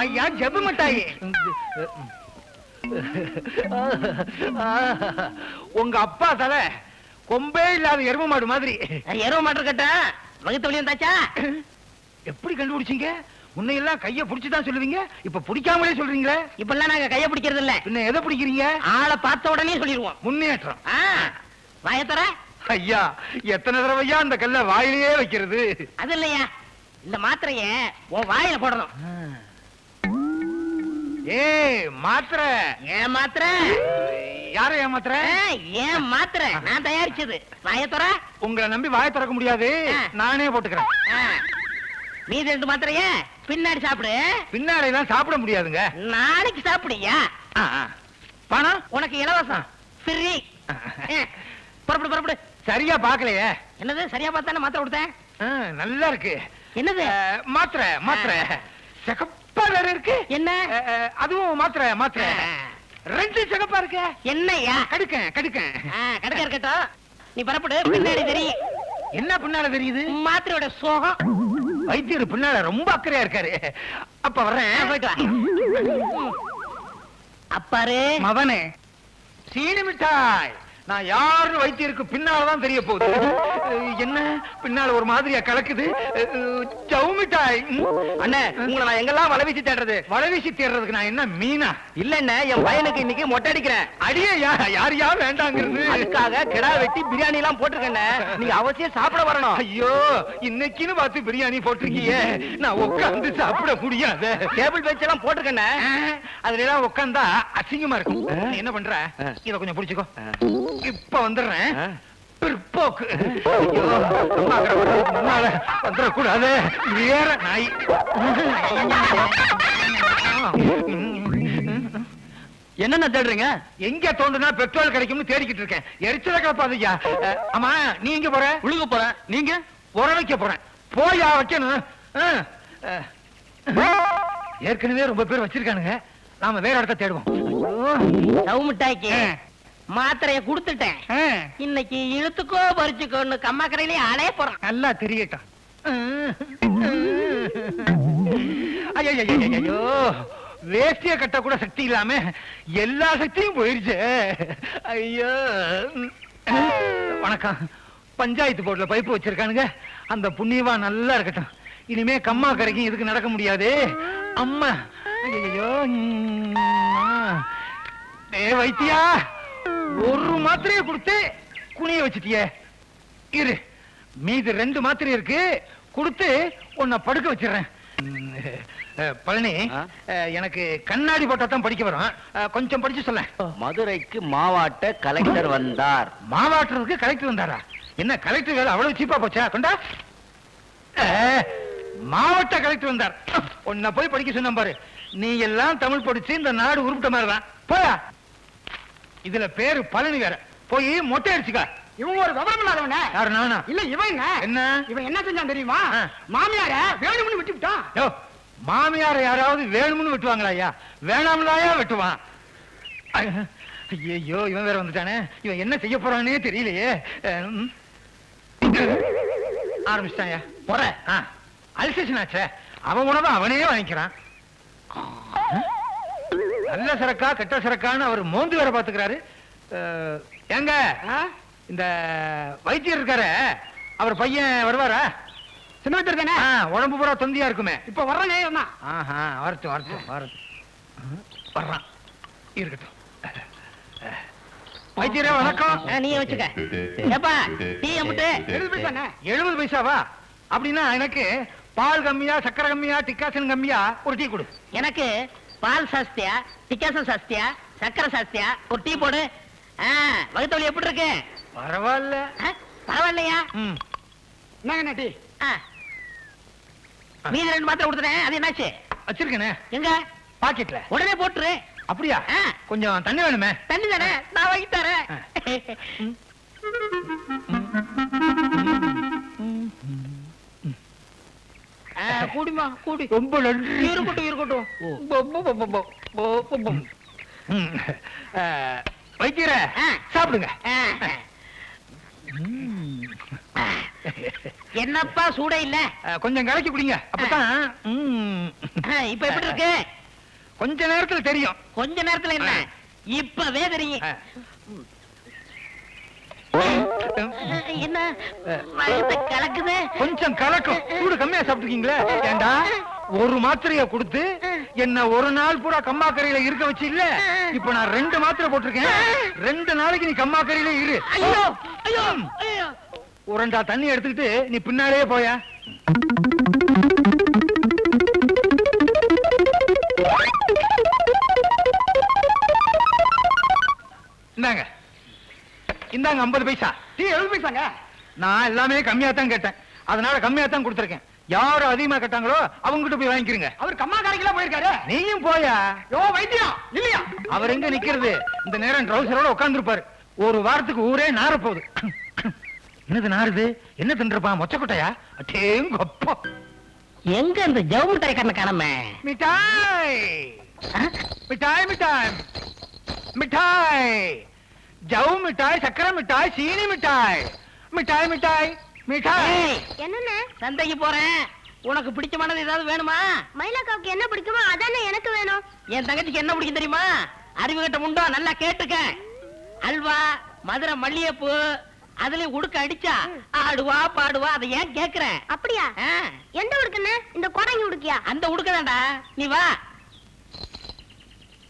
ஐயா ஜெப மிட்டாயி. உங்க அப்பா தலை கொம்பே இல்லாத எரும மாடு மாதிரி. எருவ மாட்டு கட்ட வகுத்து வழியும் தாச்சா எப்படி கண்டுபிடிச்சீங்க? முன்னையெல்லாம் கைய புடிச்சுதான் சொல்லுவீங்க இப்ப பிடிக்காமலே சொல்றீங்களே? இப்பெல்லாம் நாங்க கைய பிடிக்கிறது இல்ல. பின்ன எதை பிடிக்கிறீங்க? ஆளை பார்த்த உடனே சொல்லிடுவோம். முன்னேற்றம். வாயத்தர ஐயா எத்தனை தடவையா அந்த கல்ல வாயிலேயே வைக்கிறது? அது இல்லையா? இந்த மாத்திரைய உன் வாயில போடணும். ஏய் மாத்திர. ஏன் மாத்திரை? யார ஏமாத்திர ஆ, ஏன் மாத்திரை? நான் தயாரிச்சது. வாயத்தர உங்களை நம்பி வாயை திறக்க முடியாது. நானே போட்டுக்கிறேன். மீதி ரெண்டு மாத்திரைய பின்னாடி சாப்பிடு. பின்னாடி எல்லாம் சாப்பிட முடியாதுங்க. நாளைக்கு சாப்பிடுயா. பணம் உனக்கு இலவசம். ஃப்ரீ புறப்படு புறப்படு. சரியா பாக்கலையே என்னது சரியா பார்த்தானே மாத்திரை கொடுத்தேன்? நல்லா இருக்கு. என்னது? மாத்திரை மாத்திரை. சிகப்பா வேற இருக்கு. என்ன? அதுவும் மாத்திரை மாத்திரை. ரெண்டு சிகப்பா இருக்கு. என்னய்யா? கடுக்கேன் கடுக்கேன். ஆ, கடக்க இருக்கட்டும். நீ பரப்படு பின்னாடி தெரியும் என்ன பின்னால தெரியுது? மாத்திரையோட சோகம். வைத்தியர் பின்னால ரொம்ப அக்கறையா இருக்காரு. அப்ப வர்றேன். போயிட்டு வா. அப்பாரு. மவனே சீனி மிட்டாய். நான் யாரு வைத்தியருக்கு பின்னாலதான் தெரிய போகுது. என்ன? பின்னால ஒரு மாதிரியா கலக்குது. அஹ், ஜவு மிட்டாய். அண்ணே உங்களை நான் எங்கெல்லாம் வலை வீசி தேடுறது? வளவீசி தேடுறதுக்கு நான் என்ன மீனா? இல்லண்ணே என் பையனுக்கு இன்னைக்கு மொட்டை அடிக்கிறேன். அடியே யார் யார் வேண்டாங்கிறது. அதுக்காக கிடா வெட்டி பிரியாணி எல்லாம் போட்டிருக்கேண்ணே. நீங்க அவசியம் சாப்பிட வரணும். ஐயோ இன்னைக்குன்னு பார்த்து பிரியாணி போட்டிருக்கியே. நான் உட்கார்ந்து சாப்பிட முடியாது. டேபிள் பெஞ்ச் எல்லாம் போட்டிருக்கேண்ணே. அதுல எல்லாம் உட்கார்ந்தா அசிங்கமா இருக்கும். என்ன பண்ற. இத கொஞ்சம் புடிச்சுக்கோ. இப்ப வந்துடுறேன். பிற்போக்கு. வந்துடக்கூடாது. வேற நாய். என்னென்ன தேடுறீங்க? எங்க தோண்டுனா பெட்ரோல் கிடைக்கும்னு தேடிக்கிட்டு இருக்கேன். எரிச்சல கிளப்பாதையா ஆமா நீ எங்க போற? உழுக போறேன். நீங்க? உர வைக்க போறேன். போயா வைக்கணும். ஏற்கனவே ரொம்ப பேர் வச்சிருக்கானுங்க. நாம வேற இடத்த தேடுவோம். மாத்திரைய கொடுத்துட்டேன். இன்னைக்கு இழுத்துக்கோ பறிச்சுக்கோன்னு கம்மாக்கரையிலே அலைய போறான். நல்லா தெரியட்டும் ஐயோ வேஷ்டிய கட்ட கூட சக்தி இல்லாம எல்லா சக்தியும் போயிருச்சு. ஐயோ. வணக்கம். பஞ்சாயத்து போர்டுல பைப்பு வச்சிருக்கானுங்க. அந்த புண்ணியவா நல்லா இருக்கட்டும். இனிமே கம்மா கரைக்கும் இதுக்கு நடக்க முடியாது. அம்மா. ஐயோ ஏ வைத்தியா. ஒரு மாத்திரையை கொடுத்து குனிய வச்சிட்டியே. இரு. மீது ரெண்டு மாத்திரை இருக்கு. கொடுத்து உன்னை படுக்க வச்சிடுறேன். பழனி எனக்கு கண்ணாடி போட்டா தான் படிக்க வரும். கொஞ்சம் படிச்சு சொல்ல. மதுரைக்கு மாவாட்ட கலெக்டர் வந்தார். மாவாட்டுறதுக்கு கலெக்டர் வந்தாரா? என்ன கலெக்டர் வேலை அவ்வளவு சீப்பா போச்சா? கொண்டா. மாவட்ட கலெக்டர் வந்தார். உன்னை போய் படிக்க சொன்ன பாரு. நீ எல்லாம் தமிழ் படிச்சு இந்த நாடு உருப்பிட்ட மாதிரி தான். போயா. இதுல பேரு பழனி வேற. போய் மொட்டை அடிச்சுக்க. இவன் ஒரு விவரம் இல்லாதவன. யாரு நானா? இல்ல இவன் என்ன? இவன் என்ன செஞ்சான் தெரியுமா. மாமியார வேணும்னு விட்டு விட்டான் மாமியார யாராவது வேணும்னு வெட்டுவாங்களா ஐயா? வேணாம்லாயா வெட்டுவான். ஐயோ இவன் வேற வந்துட்டானே. இவன் என்ன செய்ய போறானே தெரியலையே. அஹ், ஆரம்பிச்சிட்டாயா போற அல்சேஷன் ஆச்சே. அவன் உணவை அவனே வாங்கிக்கிறான். நல்ல சரக்கா கெட்ட சரக்கான்னு அவர் மோந்து வேற பாத்துக்கிறாரு. ஏங்க? இந்த வைத்தியர் இருக்காரு அவர் பையன் வருவாரா? சின்ன வச்சிரு தானே? உடம்பு பூரா தொந்தியா இருக்குமே. இப்ப வர்ற நேரம் தான்? ஆஹா வரட்டும் வரட்டும் வரட்டும். வர்றான். இருக்கட்டும். வைத்தியரே வணக்கம். நீயே வச்சுக்க. ஏப்பா டீ அமுட்டு எழுபது பைசா. எழுபது பைசாவா? அப்படின்னா எனக்கு பால் கம்மியா சக்கரை கம்மியா டிக்காசன் கம்மியா ஒரு டீ கொடு. எனக்கு பால் சாஸ்தியா டிக்காசம் சாஸ்தியா சக்கரை சாஸ்தியா ஒரு டீ போடு. ஆ, வகுத்து வலி எப்படி இருக்கு? பரவாயில்ல. பரவாயில்லையா? ம். என்னங்க டீ. மீதி ரெண்டு மாத்திரை கொடுத்துட்டேன். அது என்னாச்சு? வச்சிருக்கேனே. எங்க? பாக்கெட்ல. உடனே போட்டுரு. அப்படியா. கொஞ்சம் தண்ணி வேணுமே. தண்ணி தானே? நான் வாங்கி தரேன். கூடிமா கூடி. ரொம்ப நன்றி. இருக்கட்டும் இருக்கட்டும் ஆ. சாப்பிடுங்க. என்னப்பா சூட இல்ல? கொஞ்சம் கலக்கி குடிங்க. அப்பதான் இப்ப எப்படி இருக்கு? கொஞ்ச நேரத்துல தெரியும். கொஞ்ச நேரத்துல என்ன? இப்பவே தெரியும் என்ன? கலக்குது. கொஞ்சம் கலக்கும். சூடு கம்மியா சாப்பிட்டுருக்கீங்களே? ஏண்டா? ஒரு மாத்திரைய கொடுத்து என்ன ஒரு நாள் பூரா கம்மாக்கரையில இருக்க வச்சு இல்ல? இப்ப நான் ரெண்டு மாத்திரை போட்டிருக்கேன். ரெண்டு நாளைக்கு நீ கம்மாக்கரையில இரு. உரண்டா தண்ணி எடுத்துக்கிட்டு நீ பின்னாலேயே போயா. இந்தாங்க. இந்தாங்க 50 பைசா. டீ எழுபது பைசாங்க? நான் எல்லாமே கம்மியா தான் கேட்டேன். அதனால கம்மியா தான் கொடுத்துருக்கேன். யாரும் அதிகமா கேட்டாங்களோ அவங்ககிட்ட போய் வாங்கிக்கிறங்க. அவர் கம்மா கடைக்கெல்லாம் போயிருக்காரு. நீயும் போயா? யோ வைத்தியம் இல்லையா அவர் எங்க நிக்கிறது? இந்த நேரம் ட்ரௌசரோட உட்கார்ந்துருப்பாரு. ஒரு வாரத்துக்கு ஊரே நார போகுது என்னது நாருது? என்ன தின்றப்பா மொச்சக்கொட்டையா? அட்டேங்கப்பா எங்க இந்த ஜவு மிட்டாய் கண்ண காணமே? மிட்டாய். மிட்டாய் மிட்டாய். மிட்டாய். ஜவு மிட்டாய் சக்கரை மிட்டாய் சீனி மிட்டாய். மிட்டாய் மிட்டாய் மிட்டாய். என்னண்ணே சந்தைக்கு போறேன். உனக்கு பிடிச்சமானது ஏதாவது வேணுமா? மயிலாக்காவுக்கு என்ன பிடிக்குமோ அதானே எனக்கு வேணும். என் தங்கச்சிக்கு என்ன பிடிக்கும் தெரியுமா? அறிவு கட்ட உண்டோ நல்லா கேட்டுக்க. அல்வா மதுரை மல்லிகைப்பூ அதுலயும் உடுக்க அடிச்சா ஆடுவா பாடுவா அதை ஏன் கேக்குறேன் அப்படியா? ஆ, எந்த உடுக்குண்ணே இந்த கோடங்கி உடுக்கியா? அந்த உடுக்கதான்டா நீ வா.